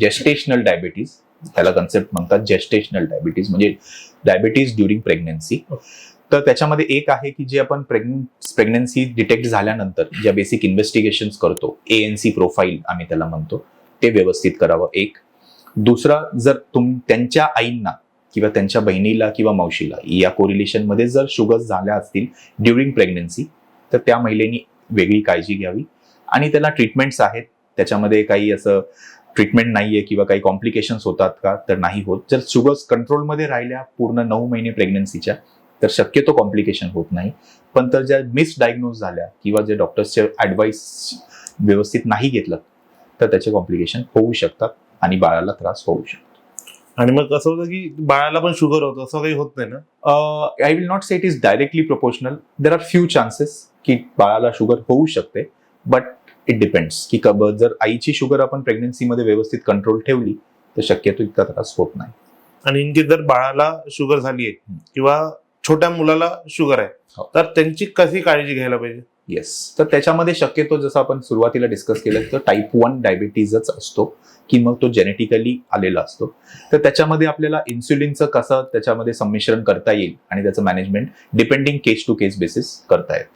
Gestational diabetes त्याला concept म्हणतात gestational diabetes म्हणजे डायबिटीज ड्युरिंग प्रेग्नन्सी तर त्याच्यामध्ये एक आहे की जे आपण प्रेग्नन्सी डिटेक्ट झाल्यानंतर ज्या बेसिक इन्व्हेस्टिगेशन करतो ए एन सी प्रोफाईल आम्ही त्याला म्हणतो ते व्यवस्थित करावं एक. दुसरा जर तुम त्यांच्या आईंना किंवा त्यांच्या बहिणीला किंवा मावशीला या कोरिलेशनमध्ये जर शुगर झाल्या असतील ड्युरिंग प्रेग्नन्सी तर त्या महिलेनी वेगळी काळजी घ्यावी. आणि त्याला ट्रीटमेंट्स आहेत त्याच्यामध्ये काही असं ट्रीटमेंट नाहीये किंवा काही कॉम्प्लिकेशन्स होतात का तर नाही होत. जर शुगर्स कंट्रोलमध्ये राहिल्या पूर्ण नऊ महिने प्रेग्नन्सीच्या तर शक्यतो कॉम्प्लिकेशन होत नाही. पण तर ज्या मिसडायग्नोज झाल्या किंवा जे डॉक्टर्सचे ऍडवाईस व्यवस्थित नाही घेतलं तर त्याचे कॉम्प्लिकेशन होऊ शकतात आणि बाळाला त्रास होऊ शकतो. आणि मग कसं होतं की बाळाला पण शुगर होतं असं काही होत नाही ना? I will not say it is directly proportional there are few chances की बाळाला शुगर होऊ शकते बट इट डिपेंड्स की कब जर आईची शुगर आपण प्रेग्नन्सीमध्ये व्यवस्थित कंट्रोल ठेवली तर शक्यतो इतका त्रास होत नाही. आणि इनकेस जर बाळाला शुगर झाली आहे. किंवा छोट्या मुलाला शुगर आहे हो. तर त्यांची कशी काळजी घ्यायला पाहिजे? येस तर त्याच्यामध्ये शक्यतो जसं आपण सुरुवातीला डिस्कस केलं तर टाईप वन डायबिटीजच असतो की मग तो जेनेटिकली आलेला असतो. तर त्याच्यामध्ये आपल्याला इन्सुलिनचं कसं त्याच्यामध्ये संमिश्रण करता येईल आणि त्याचं management depending case to case basis करता येतं.